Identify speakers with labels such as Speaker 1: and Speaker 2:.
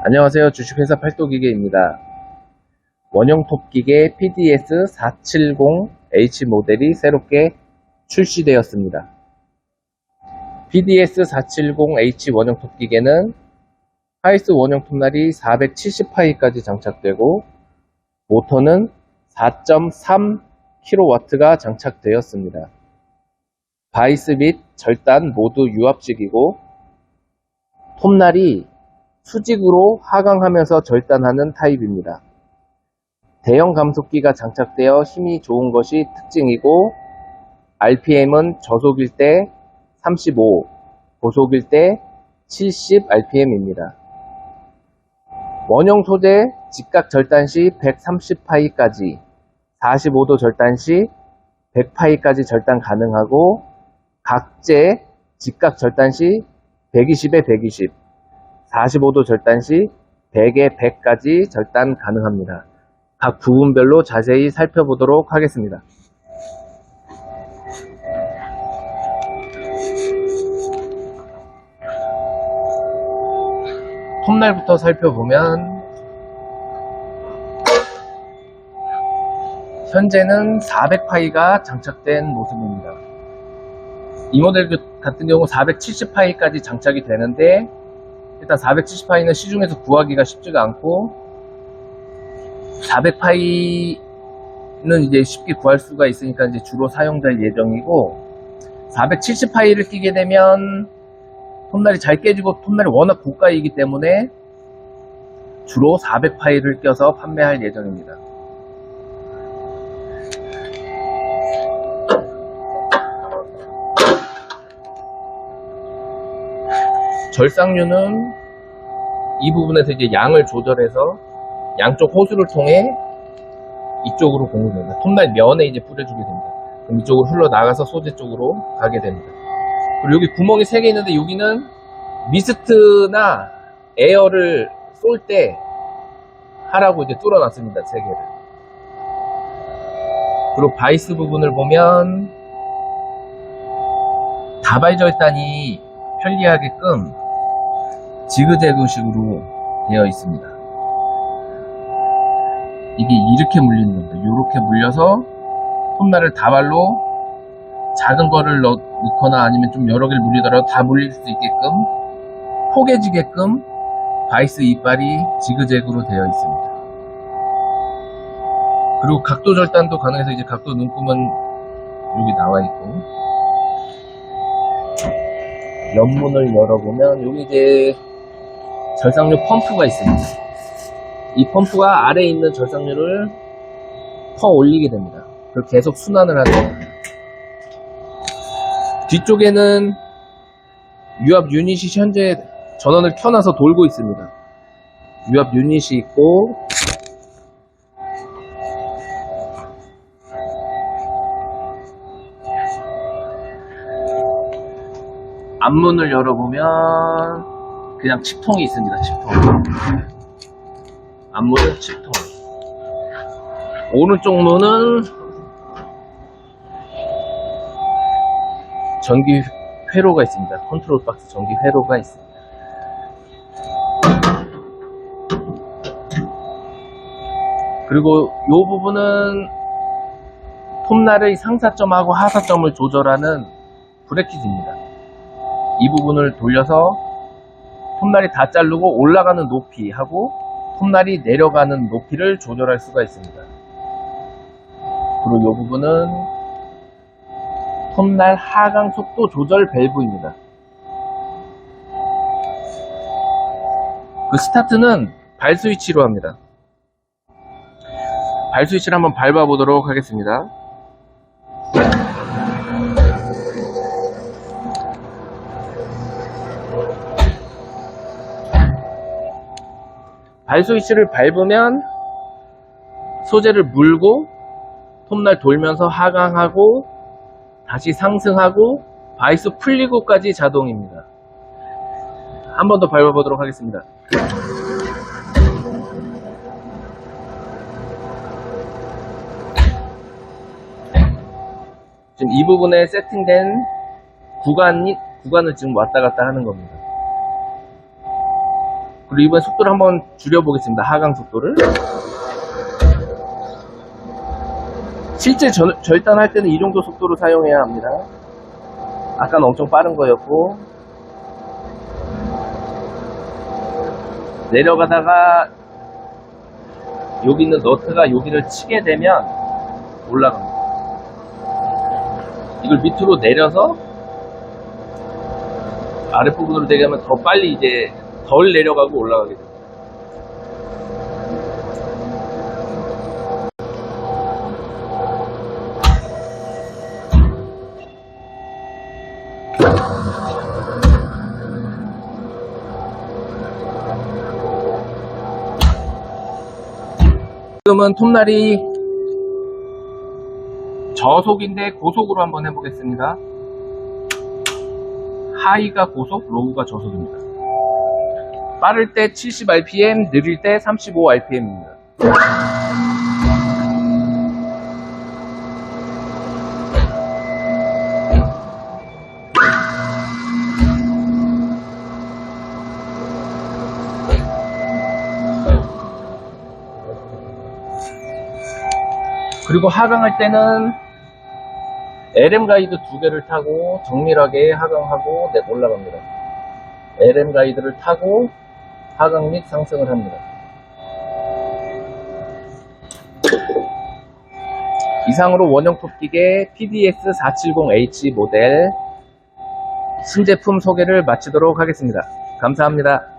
Speaker 1: 안녕하세요. 주식회사 팔도기계입니다. 원형 톱기계 PDS470H 모델이 새롭게 출시되었습니다. PDS470H 원형 톱기계는 하이스 원형 톱날이 470파이까지 장착되고 모터는 4.3kW가 장착되었습니다. 바이스 및 절단 모두 유압식이고 톱날이 수직으로 하강하면서 절단하는 타입입니다. 대형 감속기가 장착되어 힘이 좋은 것이 특징이고 RPM은 저속일 때 35, 고속일 때 70 RPM입니다. 원형 소재 직각 절단 시 130파이까지, 45도 절단 시 100파이까지 절단 가능하고 각재 직각 절단 시 120에 120, 45도 절단 시 100에 100까지 절단 가능합니다. 각 부분별로 자세히 살펴보도록 하겠습니다. 톱날부터 살펴보면 현재는 400파이가 장착된 모습입니다. 이 모델 같은 경우 470파이까지 장착이 되는데 일단 470파이는 시중에서 구하기가 쉽지가 않고 400파이는 이제 쉽게 구할 수가 있으니까 이제 주로 사용될 예정이고 470파이를 끼게 되면 톱날이 잘 깨지고 톱날이 워낙 고가이기 때문에 주로 400파이를 껴서 판매할 예정입니다. 절상류는 이 부분에서 이제 양을 조절해서 양쪽 호수를 통해 이쪽으로 공급됩니다. 톱날 면에 이제 뿌려주게 됩니다. 그럼 이쪽으로 흘러나가서 소재 쪽으로 가게 됩니다. 그리고 여기 구멍이 3개 있는데 여기는 미스트나 에어를 쏠 때 하라고 이제 뚫어놨습니다. 3개를. 그리고 바이스 부분을 보면 다발절단이 편리하게끔 지그재그식으로 되어 있습니다. 이게 이렇게 물리는 겁니다. 이렇게 물려서 톱날을 다발로 작은 거를 넣, 넣거나 아니면 좀 여러 개를 물리더라도 다 물릴 수 있게끔 포개지게끔 바이스 이빨이 지그재그로 되어 있습니다. 그리고 각도 절단도 가능해서 이제 각도 눈금은 여기 나와 있고 옆문을 열어보면 여기 이제 절상류 펌프가 있습니다. 이 펌프가 아래에 있는 절상류를 퍼 올리게 됩니다. 그리고 계속 순환을 하는 겁니다. 뒤쪽에는 유압 유닛이 현재 전원을 켜놔서 돌고 있습니다. 유압 유닛이 있고 앞문을 열어보면 그냥 칩통이 있습니다. 칩통. 앞문은 칩통. 오른쪽 문은 전기 회로가 있습니다. 컨트롤 박스 전기 회로가 있습니다. 그리고 이 부분은 톱날의 상사점하고 하사점을 조절하는 브레킷입니다. 이 부분을 돌려서 톱날이 다 자르고 올라가는 높이 하고 톱날이 내려가는 높이를 조절할 수가 있습니다. 그리고 이 부분은 톱날 하강 속도 조절 밸브입니다. 그 스타트는 발 스위치로 합니다. 발 스위치를 한번 밟아 보도록 하겠습니다. 발 스위치를 밟으면 소재를 물고 톱날 돌면서 하강하고 다시 상승하고 바이스 풀리고까지 자동입니다. 한 번 더 밟아보도록 하겠습니다. 지금 이 부분에 세팅된 구간이, 구간을 지금 왔다 갔다 하는 겁니다. 그리고 이번 속도를 한번 줄여보겠습니다. 하강 속도를. 실제 절, 절단할 때는 이 정도 속도로 사용해야 합니다. 아까는 엄청 빠른 거였고 내려가다가 여기 있는 너트가 여기를 치게 되면 올라갑니다. 이걸 밑으로 내려서 아랫부분으로 하면 더 빨리 이제 덜 내려가고 올라가게 됩니다. 지금은 톱날이 저속인데 고속으로 한번 해보겠습니다. 하이가 고속, 로우가 저속입니다. 빠를 때 70rpm, 느릴 때 35rpm입니다. 그리고 하강할 때는 LM 가이드 두 개를 타고 정밀하게 하강하고 네, 올라갑니다. LM 가이드를 타고 하강 및 상승을 합니다. 이상으로 원형 톱 기계 PDS470H 모델 신제품 소개를 마치도록 하겠습니다. 감사합니다.